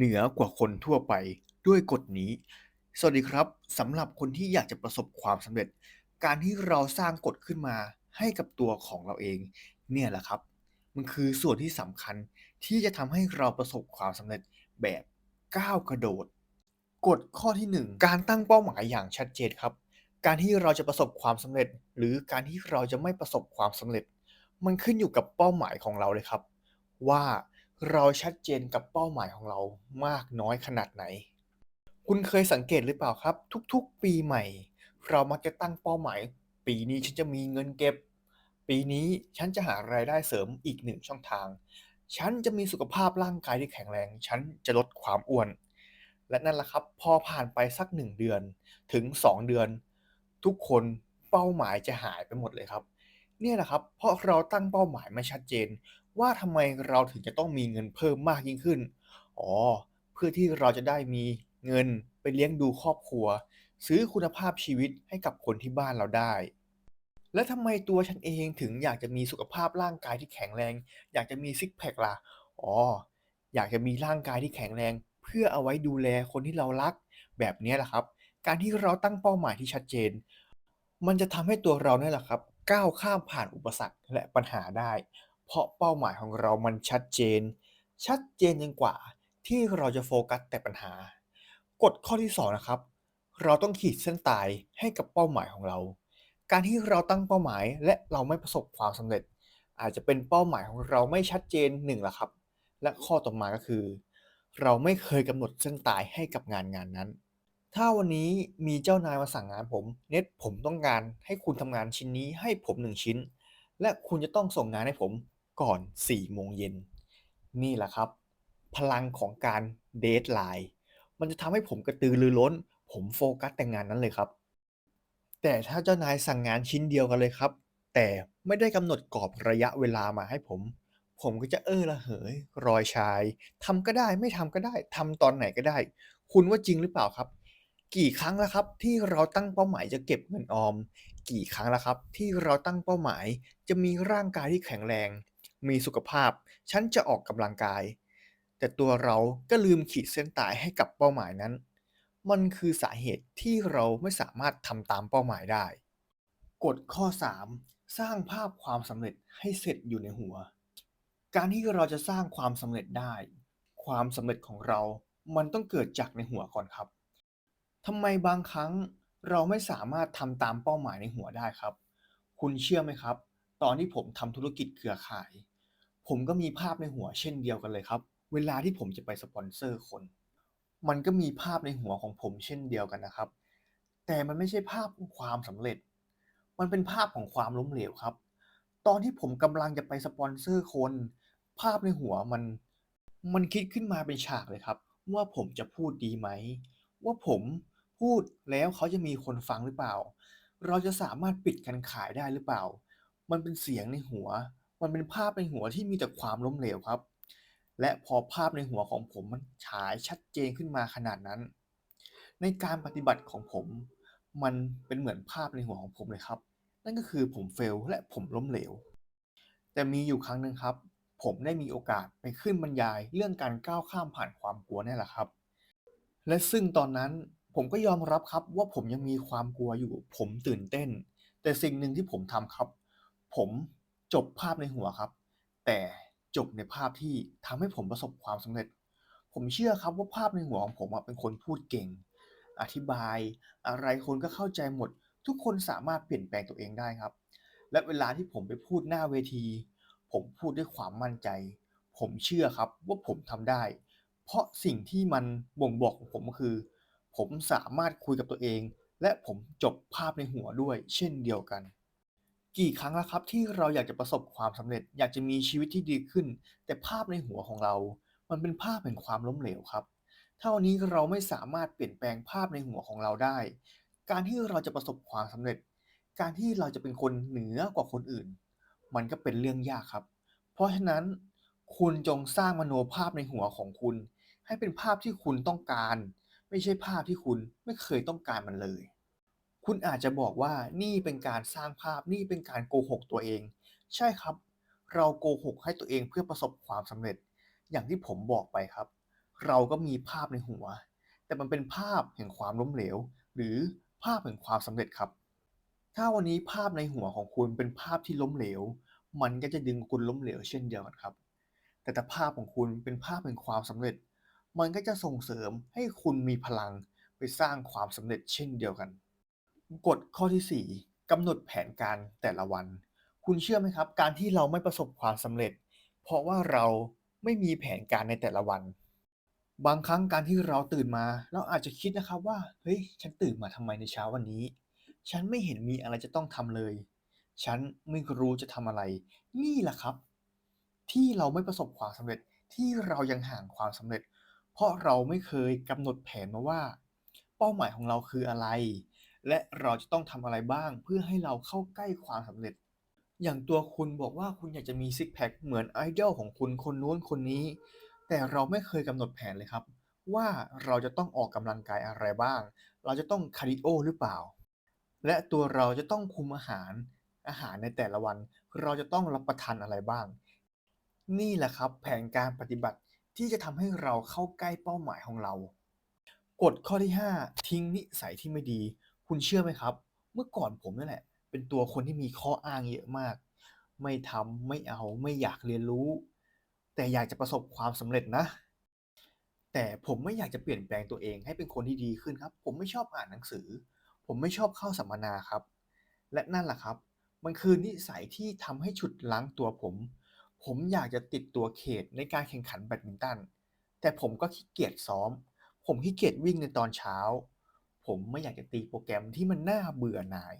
เหนือกว่าคนทั่วไปด้วยกฎนี้ สวัสดีครับสำหรับคนที่อยากจะประสบความสำเร็จ การที่เราสร้างกฎขึ้นมาให้กับตัวของเราเอง เนี่ยแหละครับ มันคือส่วนที่สำคัญที่จะทำให้เราประสบความสำเร็จแบบก้าวกระโดด กฎข้อที่ 1 การตั้งเป้าหมายอย่างชัดเจนครับ การที่เราจะประสบความสำเร็จ หรือการที่เราจะไม่ประสบความสำเร็จ มันขึ้นอยู่กับเป้าหมายของเราเลยครับ ว่า เราชัดเจนกับเป้าหมายของเรามากน้อยขนาดไหน คุณเคยสังเกตหรือเปล่าครับ ทุกๆ ปีใหม่ เรามักจะตั้งเป้าหมาย ปีนี้ฉันจะมีเงินเก็บ ปีนี้ฉันจะหารายได้เสริมอีกหนึ่งช่องทาง ฉันจะมีสุขภาพร่างกายที่แข็งแรง ฉันจะลดความอ้วน และนั่นแหละครับ พอผ่านไปสัก1เดือนถึง 2 เดือน ทุกคนเป้าหมายจะหายไปหมดเลยครับ เนี่ยแหละครับ เพราะเราตั้งเป้าหมายไม่ชัดเจน ว่าทำไมเราถึงจะต้องมีเงินเพิ่มมากยิ่งขึ้น อ๋อ เพื่อที่เราจะได้มีเงินไปเลี้ยงดูครอบครัว ซื้อคุณภาพชีวิตให้กับคนที่บ้านเราได้ และทำไมตัวฉันเองถึงอยากจะมีสุขภาพร่างกายที่แข็งแรง อยากจะมีซิกแพคล่ะ อ๋อ อยากจะมีร่างกายที่แข็งแรง เพื่อเอาไว้ดูแลคนที่เรารัก แบบนี้แหละครับ การที่เราตั้งเป้าหมายที่ชัดเจน มันจะทำให้ตัวเราเนี่ยแหละครับ ก้าวข้ามผ่านอุปสรรคและปัญหาได้ เพราะเป้าหมายของเรามันชัดเจน ชัดเจนยิ่งกว่าที่เราจะโฟกัสแต่ปัญหากฎข้อที่ 2 นะครับ เราต้องขีดเส้นตายให้กับเป้าหมายของเรา การที่เราตั้งเป้าหมายและเราไม่ประสบความสำเร็จ อาจจะเป็นเป้าหมายของเราไม่ชัดเจนหนึ่งละครับ และข้อต่อมาก็คือ เราไม่เคยกำหนดเส้นตายให้กับงานงานนั้น ถ้าวันนี้มีเจ้านายมาสั่งงานผม เน็ตผมต้องการให้คุณทำงานชิ้นนี้ให้ผม1ชิ้น และคุณจะต้องส่งงานให้ผมก่อน4โมงเย็น นี่แหละครับ พลังของการเดดไลน์มันจะทำให้ผมกระตือรือร้น ผมโฟกัสแต่งานนั้นเลยครับ แต่ถ้าเจ้านายสั่งงานชิ้นเดียวกันเลยครับ แต่ไม่ได้กำหนดกรอบระยะเวลามาให้ผม ผมก็จะเออระเหยรอยชายทำก็ได้ไม่ทำก็ได้ทำตอนไหนก็ได้ คุณว่าจริงหรือเปล่าครับ กี่ครั้งแล้วครับที่เราตั้งเป้าหมายจะเก็บเงินออม กี่ครั้งแล้วครับที่เราตั้งเป้าหมายจะมีร่างกายที่แข็งแรง มีสุขภาพ ฉันจะออกกำลังกาย แต่ตัวเราก็ลืมขีดเส้นตายให้กับเป้าหมายนั้น มันคือสาเหตุที่เราไม่สามารถทำตามเป้าหมายได้ กฎข้อ 3 สร้างภาพความสำเร็จให้เสร็จอยู่ในหัว การที่เราจะสร้างความสำเร็จได้ ความสำเร็จของเรา มันต้องเกิดจากในหัวก่อนครับ ทำไมบางครั้งเราไม่สามารถทำตามเป้าหมายในหัวได้ครับ คุณเชื่อไหมครับ ตอนที่ผมทำธุรกิจเครือข่าย ผมก็มีภาพในหัวเช่นเดียวกันเลยครับ เวลาที่ผมจะไปสปอนเซอร์คน มันก็มีภาพในหัวของผมเช่นเดียวกันนะครับ แต่มันไม่ใช่ภาพของความสำเร็จ มันเป็นภาพของความล้มเหลวครับ ตอนที่ผมกำลังจะไปสปอนเซอร์คน ภาพในหัวมัน มันคิดขึ้นมาเป็นฉากเลยครับ ว่าผมจะพูดดีไหม ว่าผม พูดแล้วเขาจะมีคนฟังหรือเปล่า เราจะสามารถปิดการขายได้หรือเปล่า มันเป็นเสียงในหัว มันเป็นภาพในหัวที่มีแต่ความล้มเหลวครับ และพอภาพในหัวของผมมันฉายชัดเจนขึ้นมาขนาดนั้น ในการปฏิบัติของผม มันเป็นเหมือนภาพในหัวของผมเลยครับ นั่นก็คือผมเฟลและผมล้มเหลว แต่มีอยู่ครั้งหนึ่งครับ ผมได้มีโอกาสไปขึ้นบรรยายเรื่องการก้าวข้ามผ่านความกลัวนี่แหละครับ และซึ่งตอนนั้น ผมก็ยอมรับครับว่าผมยังมีความกลัวอยู่ ผมตื่นเต้น แต่สิ่งหนึ่งที่ผมทำครับ ผมจบภาพในหัวครับ แต่จบในภาพที่ทำให้ผมประสบความสำเร็จ ผมเชื่อครับว่าภาพในหัวของผมอะเป็นคนพูดเก่ง อธิบาย อะไรคนก็เข้าใจหมด ทุกคนสามารถเปลี่ยนแปลงตัวเองได้ครับ และเวลาที่ผมไปพูดหน้าเวที ผมพูดด้วยความมั่นใจ ผมเชื่อครับว่าผมทำได้ เพราะสิ่งที่มันบ่งบอกของผมก็คือ ผมสามารถคุยกับตัวเอง และผมจบภาพในหัวด้วย เช่นเดียวกัน กี่ครั้งแล้วครับที่เราอยากจะประสบความสำเร็จ อยากจะมีชีวิตที่ดีขึ้น แต่ภาพในหัวของเรา มันเป็นภาพแห่งความล้มเหลวครับ ถ้าวันนี้เราไม่สามารถเปลี่ยนแปลงภาพในหัวของเราได้ การที่เราจะประสบความสำเร็จ การที่เราจะเป็นคนเหนือกว่าคนอื่น มันก็เป็นเรื่องยากครับ เพราะฉะนั้นคุณจงสร้างมโนภาพในหัวของคุณ ให้เป็นภาพที่คุณต้องการ ไม่ใช่ภาพที่คุณไม่เคยต้องการมันเลย คุณอาจจะบอกว่านี่เป็นการสร้างภาพนี่เป็นการโกหกตัวเอง ใช่ครับ เราโกหกให้ตัวเองเพื่อประสบความสำเร็จ อย่างที่ผมบอกไปครับ เราก็มีภาพในหัว แต่มันเป็นภาพแห่งความล้มเหลว หรือภาพแห่งความสำเร็จครับ ถ้าวันนี้ภาพในหัวของคุณเป็นภาพที่ล้มเหลว มันก็จะดึงคุณล้มเหลวเช่นเดียวกันครับ แต่ถ้าภาพของคุณเป็นภาพแห่งความสำเร็จ มันก็จะส่งเสริมให้คุณมีพลังไปสร้างความสำเร็จเช่นเดียวกัน กฎข้อที่ 4กำหนดแผนการแต่ละวัน คุณเชื่อไหมครับ การที่เราไม่ประสบความสำเร็จ เพราะว่าเราไม่มีแผนการในแต่ละวัน บางครั้งการที่เราตื่นมาเราอาจจะคิดนะครับว่าเฮ้ยฉันตื่นมาทำไมในเช้าวันนี้ ฉันไม่เห็นมีอะไรจะต้องทำเลย ฉันไม่รู้จะทำอะไร นี่แหละครับ ที่เราไม่ประสบความสำเร็จที่เรายังห่างความสำเร็จ เพราะเราไม่เคยกำหนดแผนมาว่า เป้าหมายของเราคืออะไร และเราจะต้องทำอะไรบ้างเพื่อให้เราเข้าใกล้ความสำเร็จ อย่างตัวคุณบอกว่าคุณอยากจะมีซิกแพคเหมือนไอดอลของคุณคนนู้นคนนี้ แต่เราไม่เคยกำหนดแผนเลยครับ ว่าเราจะต้องออกกำลังกายอะไรบ้าง เราจะต้องคาร์ดิโอหรือเปล่า และตัวเราจะต้องคุมอาหารอาหารในแต่ละวัน เราจะต้องรับประทานอะไรบ้าง นี่แหละครับแผนการปฏิบัติ ที่จะทำให้เราเข้าใกล้เป้าหมายของเรา กฎข้อที่ 5 ทิ้งนิสัยที่ไม่ดี คุณเชื่อไหมครับ เมื่อก่อนผมนั่นแหละ เป็นตัวคนที่มีข้ออ้างเยอะมาก ไม่ทำไม่เอาไม่อยากเรียนรู้ แต่อยากจะประสบความสำเร็จนะ แต่ผมไม่อยากจะเปลี่ยนแปลงตัวเองให้เป็นคนที่ดีขึ้นครับ ผมไม่ชอบอ่านหนังสือ ผมไม่ชอบเข้าสัมมนาครับ และนั่นแหละครับ มันคือนิสัยที่ทำให้ฉุดรั้งตัวผม ผมอยากจะติดตัวเขตในการแข่งขันแบดมินตัน แต่ผมก็ขี้เกียจซ้อม ผมขี้เกียจวิ่งในตอนเช้า ผมไม่อยากจะตีโปรแกรมที่มันน่าเบื่อหน่าย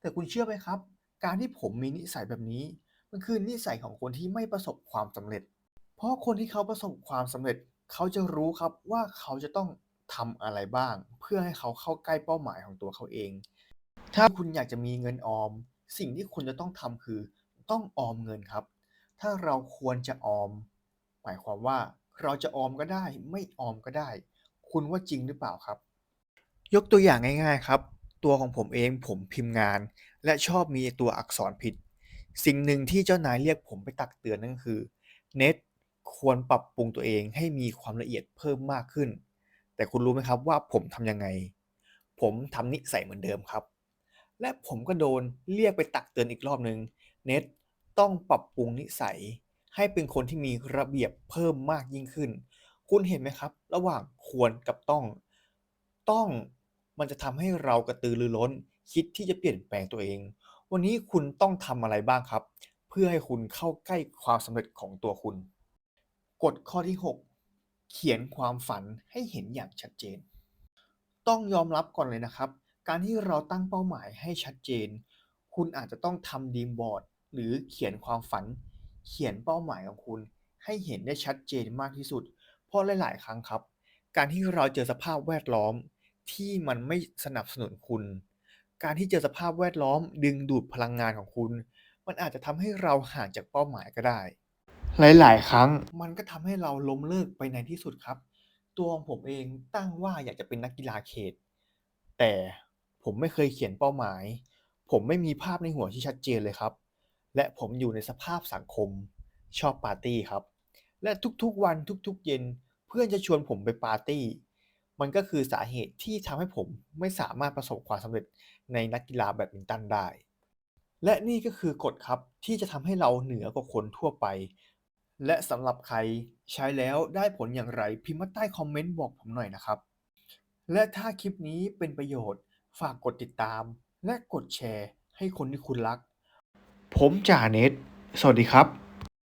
แต่คุณเชื่อไหมครับ การที่ผมมีนิสัยแบบนี้ มันคือนิสัยของคนที่ไม่ประสบความสำเร็จ เพราะคนที่เขาประสบความสำเร็จ เขาจะรู้ครับว่าเขาจะต้องทำอะไรบ้าง เพื่อให้เขาเข้าใกล้เป้าหมายของตัวเขาเอง ถ้าคุณอยากจะมีเงินออม สิ่งที่คุณจะต้องทำคือต้องออมเงินครับ ถ้าเราควรจะออม หมายความว่าเราจะออมก็ได้ ไม่ออมก็ได้ คุณว่าจริงหรือเปล่าครับ ยกตัวอย่างง่าย ๆครับ ตัวของผมเองผมพิมพ์งาน และชอบมีตัวอักษรผิด สิ่งหนึ่งที่เจ้านายเรียกผมไปตักเตือนนั่นคือ เน็ตควรปรับปรุงตัวเองให้มีความละเอียดเพิ่มมากขึ้น แต่คุณรู้ไหมครับว่าผมทำยังไง ผมทำนิสัยเหมือนเดิมครับ และผมก็โดนเรียกไปตักเตือนอีกรอบหนึ่งเน็ต ต้องปรับปรุงนิสัย ให้เป็นคนที่มีระเบียบเพิ่มมากยิ่งขึ้น คุณเห็นไหมครับ ระหว่างควรกับต้อง ต้องมันจะทำให้เรากระตือรือร้น คิดที่จะเปลี่ยนแปลงตัวเอง วันนี้คุณต้องทำอะไรบ้างครับ เพื่อให้คุณเข้าใกล้ความสำเร็จของตัวคุณ กฎข้อที่ 6 เขียนความฝันให้เห็นอย่างชัดเจน ต้องยอมรับก่อนเลยนะครับ การที่เราตั้งเป้าหมายให้ชัดเจน คุณอาจจะต้องทำ Dream Board หรือเขียนความฝัน เขียนเป้าหมายของคุณ ให้เห็นได้ชัดเจนมากที่สุด เพราะหลาย ๆ ครั้งครับ การที่เราเจอสภาพแวดล้อมที่มันไม่สนับสนุนคุณ การที่เจอสภาพแวดล้อมดึงดูดพลังงานของคุณ มันอาจจะทำให้เราห่างจากเป้าหมายก็ได้ หลาย ๆ ครั้งมันก็ทำให้เราล้มเลิกไปในที่สุดครับ ตัวของผมเองตั้งว่าอยากจะเป็นนักกีฬาเขต แต่ผมไม่เคยเขียนเป้าหมาย ผมไม่มีภาพในหัวที่ชัดเจนเลยครับ และผมอยู่ในสภาพสังคมชอบปาร์ตี้ครับ และทุกๆวันทุกๆเย็นเพื่อนจะชวนผมไปปาร์ตี้ มันก็คือสาเหตุที่ทำให้ผมไม่สามารถประสบความสำเร็จในนักกีฬาแบดมินตันได้ และนี่ก็คือกฎครับที่จะทำให้เราเหนือกว่าคนทั่วไป และสำหรับใครใช้แล้วได้ผลอย่างไรพิมพ์มาใต้คอมเมนต์บอกผมหน่อยนะครับ และถ้าคลิปนี้เป็นประโยชน์ฝากกดติดตาม และกดแชร์ให้คนที่คุณรัก ผมจ่าเนตสวัสดีครับ